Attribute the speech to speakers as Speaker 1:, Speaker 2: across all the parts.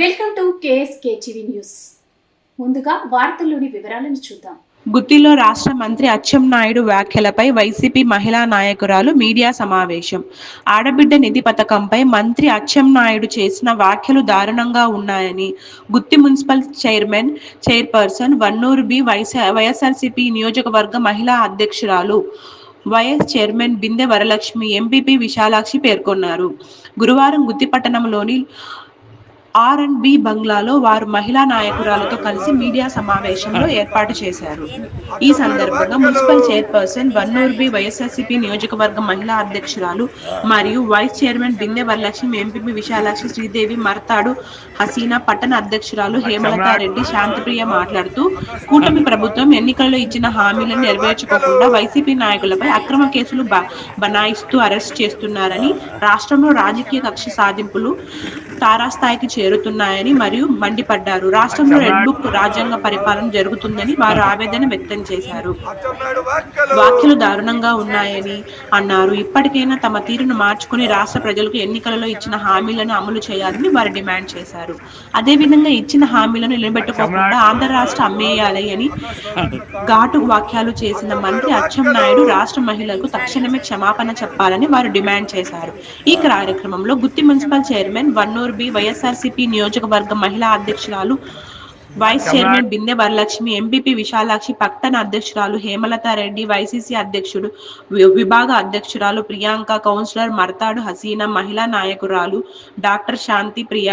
Speaker 1: Welcome to news. ముందుగా వార్తల్లోని వివరాలను చూద్దాం.
Speaker 2: గుత్తిలో రాష్ట్ర మంత్రి అచ్చెన్నాయుడు వ్యాఖ్యలపై వైసీపీ మహిళా నాయకురాలు మీడియా సమావేశం. ఆడబిడ్డ నిధి పథకంపై మంత్రి అచ్చెన్నాయుడు చేసిన వ్యాఖ్యలు దారుణంగా ఉన్నాయని Gutti municipal chairman chairperson Vannuru B వైస YSRCP నియోజకవర్గ మహిళా అధ్యక్షురాలు YS chairman Binde Varalakshmi MPP Vishalakshi పేర్కొన్నారు. గురువారం గుత్తి పట్టణంలోని ఆర్ అండ్ బి బంగ్లాలో వారు మహిళా నాయకురాలతో కలిసి మీడియా సమావేశంలో ఏర్పాటు చేశారు. ఈ సందర్భంగా municipal chairperson Vannur B YSRCP నియోజకవర్గం మహిళా అధ్యక్షురాలు మరియు vice chairman Binde Varalakshmi MP Visalakshi Sridevi Marthadu Haseena పట్టణ అధ్యక్షురాలు హేమలతారెడ్డి శాంతిప్రియ మాట్లాడుతూ కూటమి ప్రభుత్వం ఎన్నికల్లో ఇచ్చిన హామీలను నెరవేర్చుకోకుండా వైసీపీ నాయకులపై అక్రమ కేసులు బ- బనాయిస్తూ అరెస్ట్ చేస్తున్నారని రాష్ట్రంలో రాజకీయ కక్ష సాధింపులు తారాస్థాయికి చేరుతున్నాయని మరియు మండిపడ్డారు. రాష్ట్రంలో రెడ్ బుక్ రాజ్యాంగ పరిపాలన జరుగుతుందని వారు ఆవేదన వ్యక్తం చేశారు. వ్యాఖ్యలు దారుణంగా ఉన్నాయని అన్నారు. ఇప్పటికైనా తమ తీరును మార్చుకుని రాష్ట్ర ప్రజలకు ఎన్నికలలో ఇచ్చిన హామీలను అమలు చేయాలని వారు డిమాండ్ చేశారు. అదేవిధంగా ఇచ్చిన హామీలను నిలబెట్టుకోకుండా ఆంధ్ర రాష్ట్ర అమ్మేయాలి అని ఘాటు వాక్యాలు చేసిన మంత్రి అచ్చెన్నాయుడు రాష్ట్ర మహిళలకు తక్షణమే క్షమాపణ చెప్పాలని వారు డిమాండ్ చేశారు. ఈ కార్యక్రమంలో Gutti municipal chairman Vannuru B YSRCP నియోజకవర్గ మహిళా అధ్యక్షురాలు vice chairman Binde Varalakshmi MPP Vishalakshi పట్టణ అధ్యక్షురాలు హేమలతారెడ్డి వైసీసీ అధ్యక్షుడు విభాగ అధ్యక్షురాలు ప్రియాంక కౌన్సిలర్ మర్తాడు హసీనా మహిళా నాయకురాలు డాక్టర్ శాంతి ప్రియ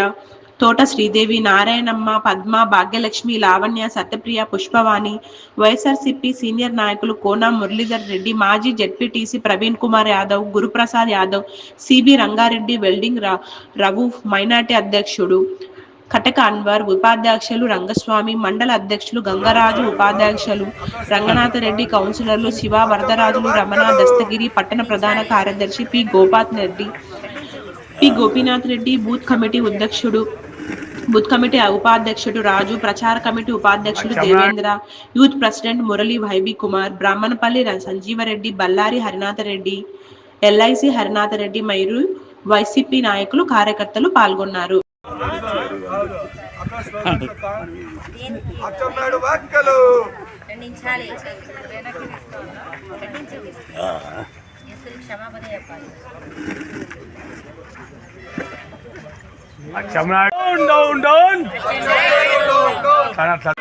Speaker 2: తోట శ్రీదేవి నారాయణమ్మ పద్మ భాగ్యలక్ష్మి లావణ్య సత్యప్రియ పుష్పవాణి వైఎస్ఆర్సీపీ సీనియర్ నాయకులు కోన మురళీధర్ రెడ్డి మాజీ ZPTC Praveen Kumar Yadav Guruprasad Yadav CB Rangareddy welding Raghu minority అధ్యక్షుడు కటక అన్వర్ ఉపాధ్యక్షులు రంగస్వామి మండల అధ్యక్షులు గంగరాజు ఉపాధ్యక్షులు రంగనాథరెడ్డి కౌన్సిలర్లు శివ వరదరాజులు రమణ దస్తగిరి పట్టణ ప్రధాన కార్యదర్శి P Gopath Reddy P Gopinath Reddy booth committee అధ్యక్షుడు బూత్ కమిటీ ఉపాధ్యక్షుడు రాజు ప్రచార కమిటీ ఉపాధ్యక్షుడు Devendra youth president Murali YB Kumar Brahmanapalli Sanjeevareddy Ballari Harinathareddy LIC Harinathareddy మరియు వైసీపీ నాయకులు కార్యకర్తలు పాల్గొన్నారు.
Speaker 3: అచ్చెన్నాయుడు వ్యాఖ్యలు
Speaker 4: ఖండించాలి ఖండించు ఎస్సులు క్షమాపణ చెప్పాలి
Speaker 5: డౌన్ డౌన్ డౌన్ కానీ అట్లా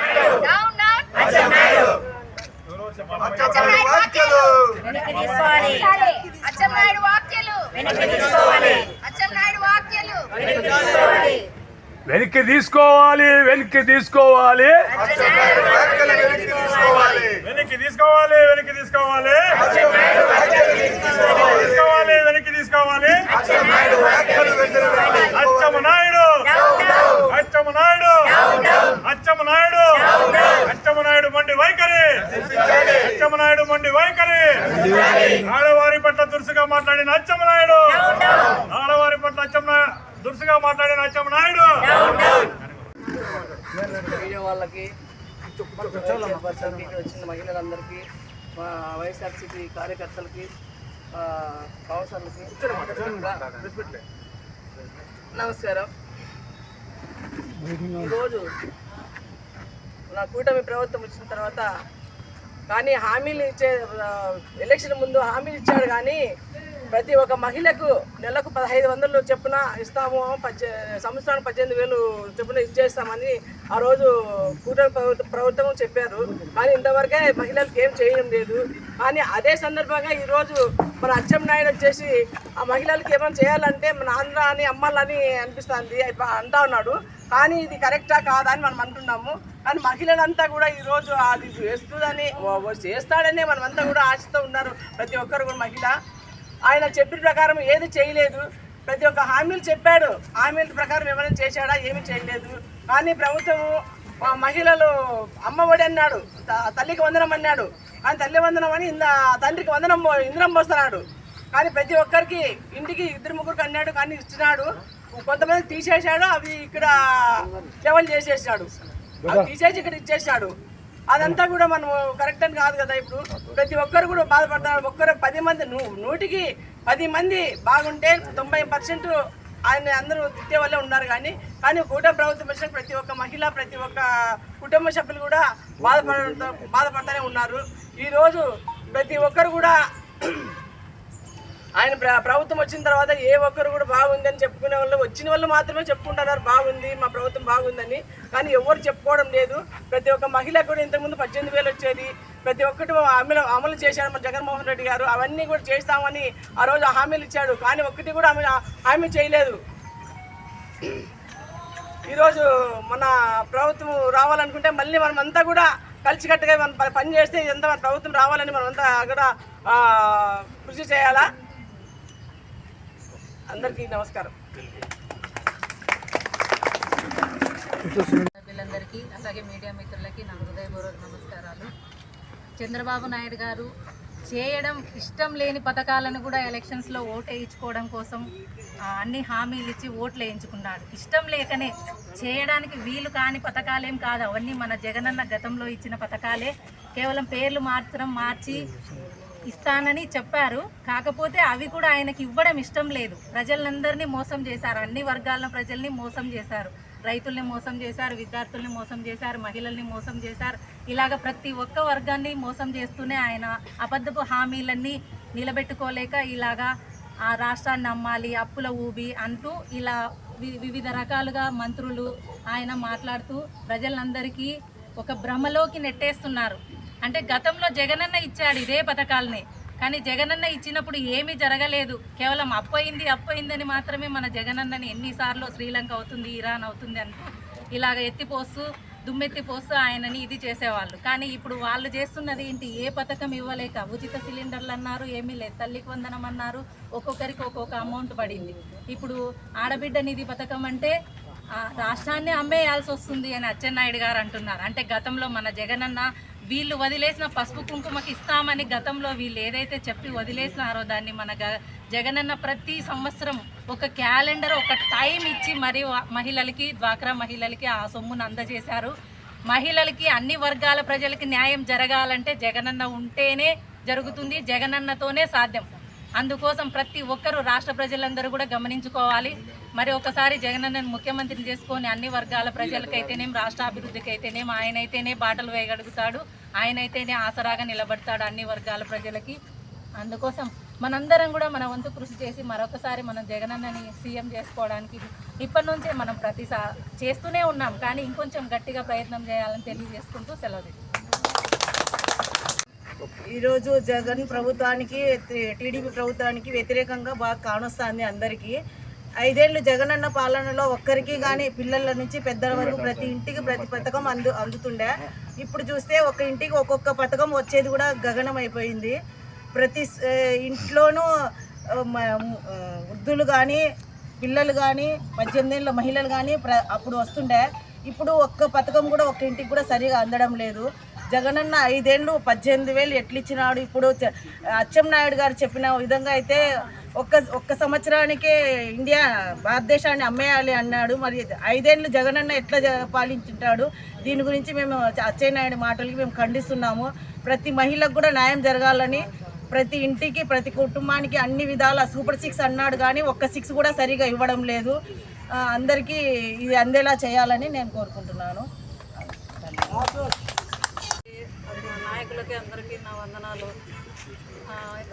Speaker 4: వెనక్కి తీసుకోవాలి. వెనక్కి తీసుకోవాలి.
Speaker 5: వెనక్కి తీసుకోవాలి వెనక్కి తీసుకోవాలి
Speaker 3: అచ్చెన్నాయుడు వ్యాఖ్యలు వెనక్కి తీసుకోవాలి
Speaker 5: వెనక్కి తీసుకోవాలి వెనక్కి తీసుకోవాలి తీసుకోవాలి వెనక్కి తీసుకోవాలి
Speaker 3: అచ్చెన్నాయుడు వ్యాఖ్యలు వెంటనే వెనక్కి తీసుకోవాలి.
Speaker 5: అచ్చమ్మ నాయుడు అచ్చమ్మ నాయుడు అచ్చమ్మ నాయుడు అచ్చమ్మ నాయుడు మండి వైఖరి అచ్చమ్మ నాయుడు మండి వైఖరి. ఆడవారి పట్ల దురుసుగా మాట్లాడిన అచ్చమ్మ నాయుడు ఆడవారి పట్ల అచ్చమ్మ దురుసుగా మాట్లాడిన అచ్చమ్మ నాయుడు
Speaker 6: వాళ్ళకి వచ్చిన మహిళలందరికీ వైఎస్ఆర్సీపీ కార్యకర్తలకి కౌన్సిలర్లకి నమస్కారం. ఈరోజు నా కూటమి ప్రభుత్వం వచ్చిన తర్వాత కానీ హామీలు ఇచ్చే ఎలక్షన్ ముందు హామీలు ఇచ్చాడు కానీ ప్రతి ఒక్క మహిళకు నెలకు పదహైదు వందలు చెప్పున ఇస్తాము పద్దె సంవత్సరానికి పద్దెనిమిది వేలు చెప్పున ఇచ్చేస్తామని ఆ రోజు కూటమి ప్రభుత్వ ప్రభుత్వం చెప్పారు. కానీ ఇంతవరకే మహిళలకు ఏం చేయడం లేదు. కానీ అదే సందర్భంగా ఈరోజు మన అచ్చం నాయుడు వచ్చేసి ఆ మహిళలకు ఏమైనా చేయాలంటే మన ఆంధ్ర అని అమ్మాలని అనిపిస్తుంది అంటా ఉన్నాడు. కానీ ఇది కరెక్టా కాదా అని మనం అంటున్నాము. కానీ మహిళలంతా కూడా ఈరోజు అది చేస్తుందని చేస్తాడనే మనమంతా కూడా ఆశతో ఉన్నారు ప్రతి ఒక్కరు కూడా మహిళ. ఆయన చెప్పిన ప్రకారం ఏది చేయలేదు. ప్రతి ఒక్క హామీలు చెప్పాడు. హామీల ప్రకారం ఏమైనా చేశాడా ఏమీ చేయలేదు. కానీ ప్రభుత్వము మహిళలు అమ్మఒడి అన్నాడు త- తల్లికి వందనం అన్నాడు. కానీ తల్లి వందనం అని ఇంద తండ్రికి వందనం ఇంద్రం పోస్తున్నాడు. కానీ ప్రతి ఒక్కరికి ఇంటికి ఇద్దరు ముగ్గురికి అన్నాడు కానీ ఇచ్చినాడు కొంతమంది తీసేశాడు అవి ఇక్కడ లెవెల్ చేసేసాడు. తీసేసి ఇక్కడ ఇచ్చేసాడు. అదంతా కూడా మనం కరెక్ట్ అని కాదు కదా ఇప్పుడు. ప్రతి ఒక్కరు కూడా బాధపడతారు ఒక్కరు పది మంది నూటికి పది మంది బాగుంటే తొంభై పర్సెంట్ ఆయన అందరూ తిట్టే వాళ్ళే ఉన్నారు కానీ కానీ కూటమి ప్రభుత్వం వచ్చిన ప్రతి ఒక్క మహిళ ప్రతి ఒక్క కుటుంబ సభ్యులు కూడా బాధపడడంతో బాధపడుతూనే ఉన్నారు. ఈరోజు ప్రతి ఒక్కరు కూడా ఆయన ప్ర- ప్రభుత్వం వచ్చిన తర్వాత ఏ ఒక్కరు కూడా బాగుందని చెప్పుకునే వాళ్ళు వచ్చిన వాళ్ళు మాత్రమే చెప్పుకుంటున్నారు బాగుంది మా ప్రభుత్వం బాగుందని. కానీ ఎవరు చెప్పుకోవడం లేదు. ప్రతి ఒక్క మహిళ కూడా ఇంతకుముందు పద్దెనిమిది వేలు వచ్చేది. ప్రతి ఒక్కటి అమలు అమలు చేశాడు మన జగన్మోహన్ రెడ్డి గారు. అవన్నీ కూడా చేస్తామని ఆ రోజు హామీలు ఇచ్చాడు. కానీ ఒక్కటి కూడా ఆమె హామీ చేయలేదు. ఈరోజు మన ప్రభుత్వం రావాలనుకుంటే మళ్ళీ మనమంతా కూడా కలిసికట్టుగా మనం ప- పని చేస్తే ఇదంతా మన ప్రభుత్వం రావాలని మనమంతా కూడా కృషి చేయాలా? అందరికీ నమస్కారం.
Speaker 7: సభ్యులందరికీ అలాగే మీడియా మిత్రులకి నా హృదయపూర్వక నమస్కారాలు. చంద్రబాబు నాయుడు గారు చేయడం ఇష్టం లేని పథకాలను కూడా ఎలక్షన్స్లో ఓటు వేయించుకోవడం కోసం అన్ని హామీలు ఇచ్చి ఓట్లు వేయించుకున్నాడు. ఇష్టం లేకనే చేయడానికి వీలు కాని పథకాలేం కాదు. అవన్నీ మన జగనన్న గతంలో ఇచ్చిన పథకాలే. కేవలం పేర్లు మాత్రం మార్చి ఇస్తానని చెప్పారు. కాకపోతే అవి కూడా ఆయనకి ఇవ్వడం ఇష్టం లేదు. ప్రజలందరినీ మోసం చేశారు. అన్ని వర్గాల ప్రజల్ని మోసం చేశారు. రైతుల్ని మోసం చేశారు. విద్యార్థుల్ని మోసం చేశారు. మహిళల్ని మోసం చేశారు. ఇలాగ ప్రతి ఒక్క వర్గాన్ని మోసం చేస్తూనే ఆయన అబద్ధపు హామీలన్నీ నిలబెట్టుకోలేక ఇలాగా ఆ రాష్ట్రాన్ని అమ్మాలి అప్పుల ఊబి అంటూ ఇలా వి- వివిధ రకాలుగా మంత్రులు ఆయన మాట్లాడుతూ ప్రజలందరికీ ఒక భ్రమలోకి నెట్టేస్తున్నారు. అంటే గతంలో జగనన్న ఇచ్చాడు ఇదే పథకాలని. కానీ జగనన్న ఇచ్చినప్పుడు ఏమీ జరగలేదు. కేవలం అప్పయింది అప్పయిందని మాత్రమే మన జగనన్నని ఎన్నిసార్లు శ్రీలంక అవుతుంది ఇరాన్ అవుతుంది అని ఇలాగ ఎత్తిపోస్తూ దుమ్మెత్తిపోస్తూ ఆయనని ఇది చేసేవాళ్ళు. కానీ ఇప్పుడు వాళ్ళు చేస్తున్నది ఏంటి? ఏ పథకం ఇవ్వలేక ఉచిత సిలిండర్లు అన్నారు ఏమీ లేదు. తల్లికి వందనం అన్నారు. ఒక్కొక్కరికి ఒక్కొక్క అమౌంట్ పడింది. ఇప్పుడు ఆడబిడ్డ నిధి పథకం అంటే రాష్ట్రాన్ని అమ్మేయాల్సి వస్తుంది అని అచ్చెన్నాయుడు గారు అంటున్నారు. అంటే గతంలో మన జగనన్న వీళ్ళు వదిలేసిన పసుపు కుంకుమకి ఇస్తామని గతంలో వీళ్ళు ఏదైతే చెప్పి వదిలేసినారో దాన్ని మన జగనన్న ప్రతి సంవత్సరం ఒక క్యాలెండర్ ఒక టైం ఇచ్చి మరి మహిళలకి డ్వాక్రా మహిళలకి ఆ సొమ్మును అందజేశారు. మహిళలకి అన్ని వర్గాల ప్రజలకి న్యాయం జరగాలంటే జగనన్న ఉంటేనే జరుగుతుంది జగనన్నతోనే సాధ్యం. అందుకోసం ప్రతి ఒక్కరూ రాష్ట్ర ప్రజలందరూ కూడా గమనించుకోవాలి. మరి ఒకసారి జగనన్నను ముఖ్యమంత్రిని చేసుకొని అన్ని వర్గాల ప్రజలకైతేనేం రాష్ట్ర అభివృద్ధికి అయితేనేం ఆయన అయితేనే బాటలు వేయగలుగుతాడు ఆయన అయితేనే ఆసరాగా నిలబడతాడు అన్ని వర్గాల ప్రజలకి. అందుకోసం మనందరం కూడా మన వంతు కృషి చేసి మరొకసారి మనం జగనన్నని సీఎం చేసుకోవడానికి ఇప్పటి నుంచే మనం ప్రతిసారి చేస్తూనే ఉన్నాం. కానీ ఇంకొంచెం గట్టిగా ప్రయత్నం చేయాలని తెలియజేసుకుంటూ సెలవు తీసుకుంటాం.
Speaker 8: ఈరోజు జగన్ ప్రభుత్వానికి టీడీపీ ప్రభుత్వానికి వ్యతిరేకంగా బాగా కానొస్తుంది అందరికీ. ఐదేళ్ళు జగనన్న పాలనలో ఒక్కరికి కానీ పిల్లల నుంచి పెద్దల వరకు ప్రతి ఇంటికి ప్రతి పథకం అందు అందుతుండే. ఇప్పుడు చూస్తే ఒక ఇంటికి ఒక్కొక్క పథకం వచ్చేది కూడా గగనం అయిపోయింది ప్రతి ఇంట్లోనూ వృద్ధులు కానీ పిల్లలు కానీ పద్దెనిమిది ఏళ్ళ మహిళలు కానీ ప్ర అప్పుడు వస్తుండే. ఇప్పుడు ఒక్క పథకం కూడా ఒక్క ఇంటికి కూడా సరిగా అందడం లేదు. జగనన్న ఐదేళ్ళు పద్దెనిమిది వేలు ఎట్లిచ్చినాడు? ఇప్పుడు అచ్చెన్నాయుడు అచ్చెం నాయుడు గారు చెప్పిన విధంగా అయితే ఒక్క ఒక్క సంవత్సరానికే ఇండియా భారతదేశాన్ని అమ్మేయాలి అన్నాడు. మరి ఐదేళ్ళు జగనన్న ఎట్లా పాలించుంటాడు? దీని గురించి మేము అచ్చెన్నాయుడు మాటలకి మేము ఖండిస్తున్నాము. ప్రతి మహిళకు కూడా న్యాయం జరగాలని ప్రతి ఇంటికి ప్రతి కుటుంబానికి అన్ని విధాల సూపర్ సిక్స్ అన్నాడు కానీ ఒక్క సిక్స్ కూడా సరిగా ఇవ్వడం లేదు. అందరికీ ఇది అందేలా చేయాలని నేను కోరుకుంటున్నాను.
Speaker 7: నాయకులకి అందరికీ నా వందనాలు.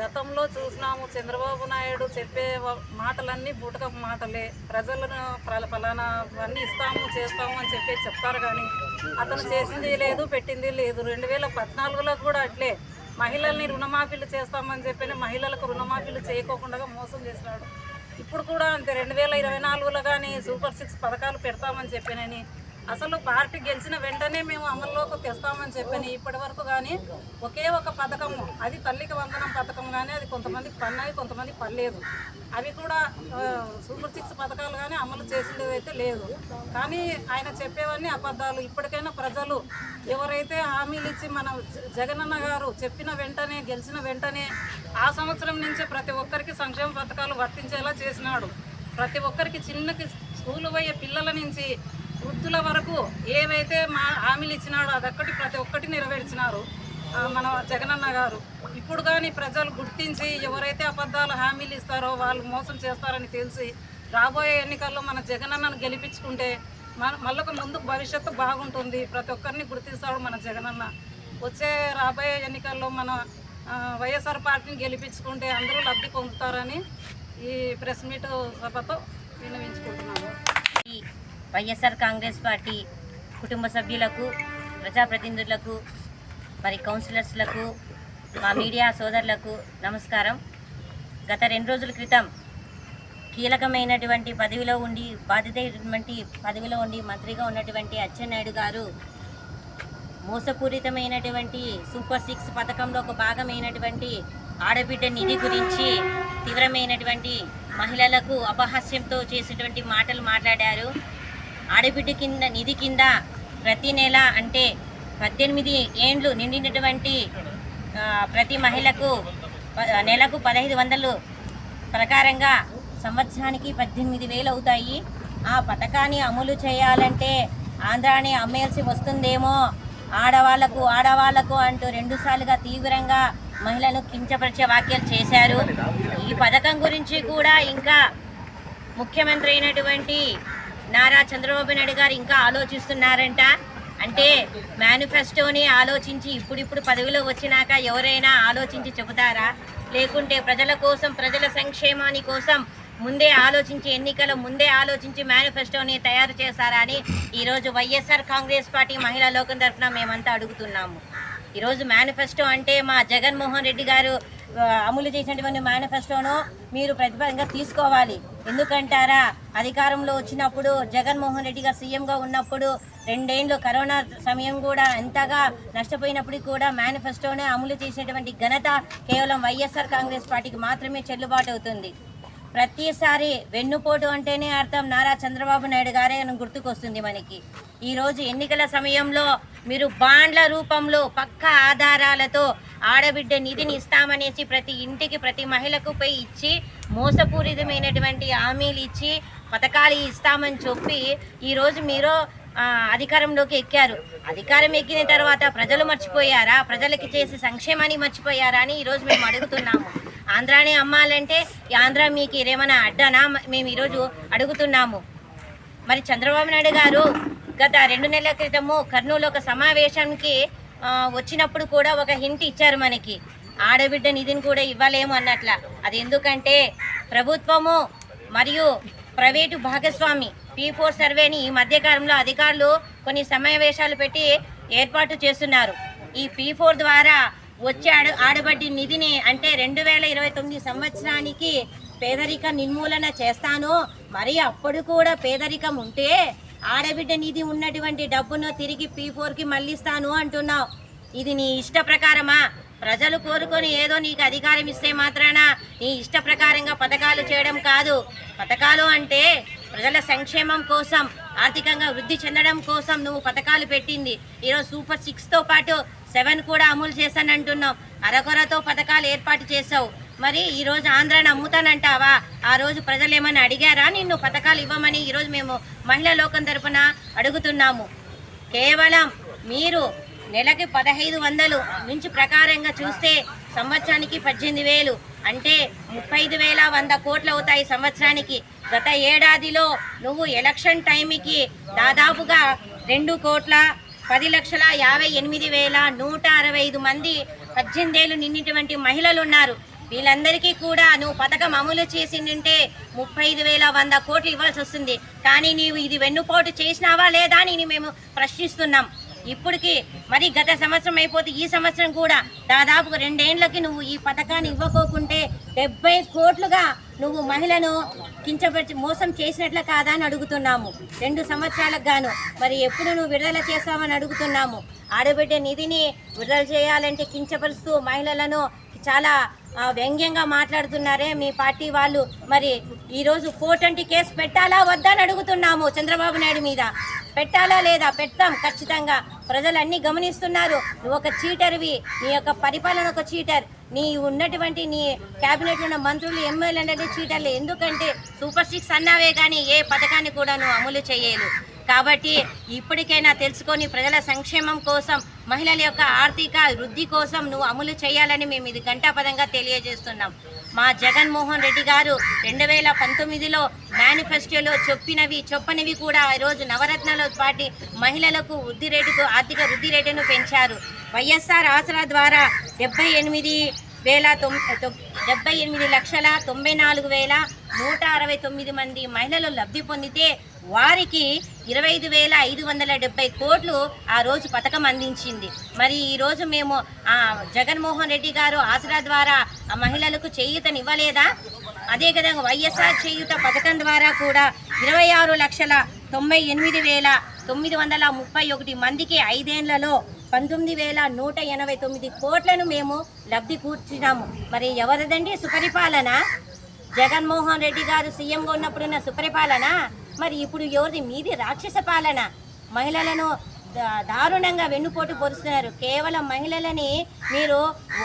Speaker 7: గతంలో చూసినాము చంద్రబాబు నాయుడు చెప్పే మాటలన్నీ బూటక మాటలే. ప్రజలను ఫల- ఫలానా అన్నీ ఇస్తాము చేస్తాము అని చెప్పి చెప్తారు కానీ అతను చేసింది లేదు పెట్టింది లేదు. రెండు వేల పద్నాలుగులో కూడా అట్లే. మహిళల్ని రుణమాఫీలు చేస్తామని చెప్పి మహిళలకు రుణమాఫీలు చేయకోకుండా మోసం చేసినాడు. ఇప్పుడు కూడా అంతే. రెండు వేల ఇరవై నాలుగులో కానీ సూపర్ సిక్స్ పథకాలు పెడతామని చెప్పానని అసలు పార్టీ గెలిచిన వెంటనే మేము అమల్లోకి తెస్తామని చెప్పని ఇప్పటి వరకు కానీ ఒకే ఒక పథకము అది తల్లికి వందనం పథకం కానీ అది కొంతమందికి పన్నాయి కొంతమందికి పర్లేదు అవి కూడా సూపర్ సిక్స్ పథకాలు కానీ అమలు చేసింది అయితే లేదు. కానీ ఆయన చెప్పేవన్నీ అబద్ధాలు. ఇప్పటికైనా ప్రజలు ఎవరైతే హామీలు ఇచ్చి మన జగనన్న గారు చెప్పిన వెంటనే గెలిచిన వెంటనే ఆ సంవత్సరం నుంచే ప్రతి ఒక్కరికి సంక్షేమ పథకాలు వర్తించేలా చేసినాడు. ప్రతి ఒక్కరికి చిన్నకి స్కూల్ పోయే పిల్లల నుంచి వృద్ధుల వరకు ఏవైతే మా హామీలు ఇచ్చినాడో అదొక్కటి ప్రతి ఒక్కటి నెరవేర్చినారు. మన జగనన్న గారు. ఇప్పుడు కానీ ప్రజలు గుర్తించి ఎవరైతే అబద్ధాలు హామీలు ఇస్తారో వాళ్ళు మోసం చేస్తారని తెలిసి రాబోయే ఎన్నికల్లో మన జగనన్నను గెలిపించుకుంటే మన మళ్ళొక ముందుకు భవిష్యత్తు బాగుంటుంది. ప్రతి ఒక్కరిని గుర్తిస్తాడు మన జగనన్న. వచ్చే రాబోయే ఎన్నికల్లో మన వైఎస్ఆర్ పార్టీని గెలిపించుకుంటే అందరూ లబ్ధి పొందుతారని ఈ ప్రెస్ మీట్ సభతో
Speaker 4: విన్నవించుకుంటున్నాను. వైఎస్ఆర్ కాంగ్రెస్ పార్టీ కుటుంబ సభ్యులకు ప్రజాప్రతినిధులకు మరి కౌన్సిలర్స్లకు మా మీడియా సోదరులకు నమస్కారం. గత రెండు రోజుల క్రితం కీలకమైనటువంటి పదవిలో ఉండి బాధితమైనటువంటి పదవిలో ఉండి మంత్రిగా ఉన్నటువంటి అచ్చెన్నాయుడు గారు మోసపూరితమైనటువంటి సూపర్ సిక్స్ పథకంలో ఒక భాగమైనటువంటి ఆడబిడ్డ నిధి గురించి తీవ్రమైనటువంటి మహిళలకు అపహాస్యంతో చేసేటువంటి మాటలు మాట్లాడారు. ఆడబిడ్డ కింద నిధి కింద ప్రతి నెల అంటే పద్దెనిమిది ఏండ్లు నిండినటువంటి ప్రతి మహిళకు ప- నెలకు పదహైదు వందలు ప్రకారంగా సంవత్సరానికి పద్దెనిమిది వేలు అవుతాయి. ఆ పథకాన్ని అమలు చేయాలంటే ఆంధ్రాని అమ్మేయాల్సి వస్తుందేమో. ఆడవాళ్ళకు ఆడవాళ్ళకు అంటూ రెండుసార్లుగా తీవ్రంగా మహిళను కించపరిచే వ్యాఖ్యలు చేశారు. ఈ పథకం గురించి కూడా ఇంకా ముఖ్యమంత్రి అయినటువంటి నారా చంద్రబాబు నాయుడు గారు ఇంకా ఆలోచిస్తున్నారంట. అంటే మేనిఫెస్టోని ఆలోచించి ఇప్పుడిప్పుడు పదవిలో వచ్చినాక ఎవరైనా ఆలోచించి చెబుతారా? లేకుంటే ప్రజల కోసం ప్రజల సంక్షేమాని కోసం ముందే ఆలోచించి ఎన్నికల ముందే ఆలోచించి మేనిఫెస్టోని తయారు చేశారా అని ఈరోజు వైఎస్ఆర్ కాంగ్రెస్ పార్టీ మహిళా లోకం తరఫున మేమంతా అడుగుతున్నాము. ఈరోజు మేనిఫెస్టో అంటే మా జగన్మోహన్ రెడ్డి గారు అమలు చేసినటువంటి మేనిఫెస్టోను మీరు ప్రతిపాదంగా తీసుకోవాలి. ఎందుకంటారా? అధికారంలో వచ్చినప్పుడు జగన్మోహన్ రెడ్డి గారు సీఎంగా ఉన్నప్పుడు రెండేండ్లు కరోనా సమయం కూడా ఎంతగా నష్టపోయినప్పటికీ కూడా మేనిఫెస్టోనే అమలు చేసేటువంటి ఘనత కేవలం వైఎస్ఆర్ కాంగ్రెస్ పార్టీకి మాత్రమే చెల్లుబాటు అవుతుంది. ప్రతిసారి వెన్నుపోటు అంటేనే అర్థం నారా చంద్రబాబు నాయుడు గారే అని గుర్తుకొస్తుంది మనకి. ఈరోజు ఎన్నికల సమయంలో మీరు బాండ్ల రూపంలో పక్క ఆధారాలతో ఆడబిడ్డ నిధిని ఇస్తామనేసి ప్రతి ఇంటికి ప్రతి మహిళకు పోయి ఇచ్చి మోసపూరితమైనటువంటి హామీలు ఇచ్చి పథకాలు ఇస్తామని చెప్పి ఈరోజు మీరు అధికారంలోకి ఎక్కారు. అధికారం ఎక్కిన తర్వాత ప్రజలు మర్చిపోయారా? ప్రజలకి చేసే సంక్షేమాన్ని మర్చిపోయారా అని ఈరోజు మేము అడుగుతున్నాము. ఆంధ్రాని అమ్మాలంటే ఈ ఆంధ్ర మీకు ఏమైనా అడ్డనా? మేము ఈరోజు అడుగుతున్నాము. మరి చంద్రబాబు నాయుడు గారు గత రెండు నెలల క్రితము కర్నూలు ఒక సమావేశానికి వచ్చినప్పుడు కూడా ఒక హింట్ ఇచ్చారు మనకి. ఆడబిడ్డ నిధిని కూడా ఇవ్వలేము అన్నట్ల. అది ఎందుకంటే ప్రభుత్వము మరియు ప్రైవేటు భాగస్వామి పీ ఫోర్ సర్వేని ఈ మధ్యకాలంలో అధికారులు కొన్ని సమావేశాలు పెట్టి ఏర్పాటు చేస్తున్నారు. ఈ పీ ఫోర్ ద్వారా వచ్చే ఆడ ఆడబడ్డి నిధిని అంటే రెండు వేల ఇరవై తొమ్మిది సంవత్సరానికి పేదరిక నిర్మూలన చేస్తాను. మరి అప్పుడు కూడా పేదరికం ఉంటే ఆడబిడ్డ నిధి ఉన్నటువంటి డబ్బును తిరిగి పీ ఫోర్కి మళ్ళిస్తాను అంటున్నావు. ఇది నీ ఇష్ట ప్రకారమా? ప్రజలు కోరుకొని ఏదో నీకు అధికారం ఇస్తే మాత్రాన నీ ఇష్ట ప్రకారంగా పథకాలు చేయడం కాదు. పథకాలు అంటే ప్రజల సంక్షేమం కోసం ఆర్థికంగా వృద్ధి చెందడం కోసం నువ్వు పథకాలు పెట్టింది. ఈరోజు సూపర్ సిక్స్తో పాటు సెవెన్ కూడా అమలు చేశానంటున్నావు. అరకొరతో పథకాలు ఏర్పాటు చేసావు మరి ఈరోజు ఆంధ్రాని అమ్ముతానంటావా? ఆ రోజు ప్రజలు ఏమని అడిగారా? నిన్ను పథకాలు ఇవ్వమని ఈరోజు మేము మహిళా లోకం తరపున అడుగుతున్నాము. కేవలం మీరు నెలకి పదహైదు వందలు నుంచి ప్రకారంగా చూస్తే సంవత్సరానికి పద్దెనిమిది వేలు. అంటే ముప్పై ఐదు వేల వంద కోట్లు అవుతాయి సంవత్సరానికి. గత ఏడాదిలో నువ్వు ఎలక్షన్ టైంకి దాదాపుగా రెండు కోట్ల పది లక్షల యాభై ఎనిమిది వేల నూట అరవై ఐదు మంది పద్దెనిమిదేళ్ళు నిన్నటువంటి మహిళలు ఉన్నారు వీళ్ళందరికీ కూడా నువ్వు పథకం అమలు చేసిందంటే ముప్పై ఐదు వేల వంద కోట్లు ఇవ్వాల్సి వస్తుంది. కానీ నీవు ఇది వెన్నుపోటు చేసినావా లేదా అని మేము ప్రశ్నిస్తున్నాం. ఇప్పటికి మరి గత సంవత్సరం అయిపోతే ఈ సంవత్సరం కూడా దాదాపు రెండేండ్లకి నువ్వు ఈ పథకాన్ని ఇవ్వకోకుంటే డెబ్బై కోట్లుగా నువ్వు మహిళను కించపరిచి మోసం చేసినట్ల కాదా అని అడుగుతున్నాము. రెండు సంవత్సరాలకు గాను. మరి ఎప్పుడు నువ్వు విడుదల చేస్తావని అడుగుతున్నాము. ఆడబిడ్డ నిధిని విడుదల చేయాలంటే కించపరుస్తూ మహిళలను చాలా వ్యంగ్యంగా మాట్లాడుతున్నారే మీ పార్టీ వాళ్ళు. మరి ఈరోజు ఫోర్ ట్వంటీ కేసు పెట్టాలా వద్దా అని అడుగుతున్నాము చంద్రబాబు నాయుడు మీద. పెట్టాలా లేదా? పెడతాం ఖచ్చితంగా. ప్రజలన్నీ గమనిస్తున్నారు. నువ్వు ఒక చీటర్వి. నీ యొక్క పరిపాలన ఒక చీటర్. నీ ఉన్నటువంటి నీ క్యాబినెట్ ఉన్న మంత్రులు ఎమ్మెల్యేలు అంటే చీటర్లు. ఎందుకంటే సూపర్ సిక్స్ అన్నావే కానీ ఏ పథకాన్ని కూడా నువ్వు అమలు చేయలేదు. కాబట్టి ఇప్పటికైనా తెలుసుకొని ప్రజల సంక్షేమం కోసం మహిళల యొక్క ఆర్థిక వృద్ధి కోసం నువ్వు అమలు చేయాలని మేము ఇది ఘంటాపదంగా తెలియజేస్తున్నాం. మా జగన్మోహన్ రెడ్డి గారు రెండు వేల పంతొమ్మిదిలో మేనిఫెస్టోలో చెప్పినవి చెప్పనివి కూడా ఈరోజు నవరత్నాల పాటి మహిళలకు వృద్ధి రేటుకు ఆర్థిక వృద్ధి రేటును పెంచారు. వైఎస్ఆర్ ఆసరా ద్వారా డెబ్బై ఎనిమిది వేల తొమ్ డెబ్బై ఎనిమిది లక్షల తొంభై నాలుగు వేల నూట అరవై తొమ్మిది మంది మహిళలు లబ్ధి పొందితే వారికి ఇరవై ఐదు వేల ఐదు వందల డెబ్బై కోట్లు ఆ రోజు పథకం అందించింది. మరి ఈరోజు మేము ఆ జగన్మోహన్ రెడ్డి గారు ఆసరా ద్వారా ఆ మహిళలకు చేయూతనివ్వలేదా? అదే విధంగా వైఎస్ఆర్ చేయూత పథకం ద్వారా కూడా ఇరవై ఆరు లక్షల తొంభై ఎనిమిది వేల తొమ్మిది వందల ముప్పై ఒకటి మందికి ఐదేళ్ళలో పంతొమ్మిది వేల నూట ఎనభై తొమ్మిది కోట్లను మేము లబ్ధి కూర్చున్నాము మరి ఎవరిదండి సుపరిపాలన? జగన్మోహన్ రెడ్డి గారు సీఎంగా ఉన్నప్పుడున్న సుపరిపాలన? మరి ఇప్పుడు ఎవరిది మీది రాక్షస పాలన? మహిళలను దారుణంగా వెన్నుపోటు పొరుస్తున్నారు కేవలం మహిళలని మీరు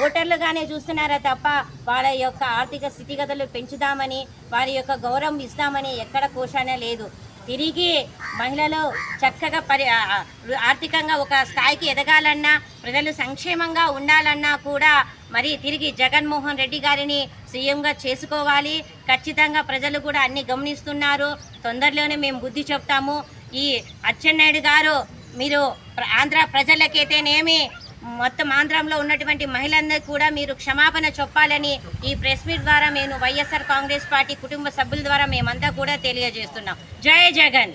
Speaker 4: ఓటర్లుగానే చూస్తున్నారా తప్ప వాళ్ళ యొక్క ఆర్థిక స్థితిగతులు పెంచుదామని వారి యొక్క గౌరవం ఇస్తామని ఎక్కడ కోశానే లేదు. తిరిగి మహిళలు చక్కగా పరి ఆర్థికంగా ఒక స్థాయికి ఎదగాలన్నా ప్రజలు సంక్షేమంగా ఉండాలన్నా కూడా మరి తిరిగి జగన్మోహన్ రెడ్డి గారిని సీఎంగా చేసుకోవాలి. ఖచ్చితంగా ప్రజలు కూడా అన్ని గమనిస్తున్నారు. తొందరలోనే మేము బుద్ధి చెప్తాము. ఈ అచ్చెన్నాయుడు గారు మీరు ఆంధ్ర ప్రజలకైతేనేమి మొత్తం ఆంధ్రంలో ఉన్నటువంటి మహిళలందరూ కూడా మీరు క్షమాపణ చెప్పాలని ఈ ప్రెస్ మీట్ ద్వారా మేము వైఎస్ఆర్ కాంగ్రెస్ పార్టీ కుటుంబ సభ్యుల ద్వారా మేమంతా కూడా తెలియజేస్తున్నాం. జై జగన్!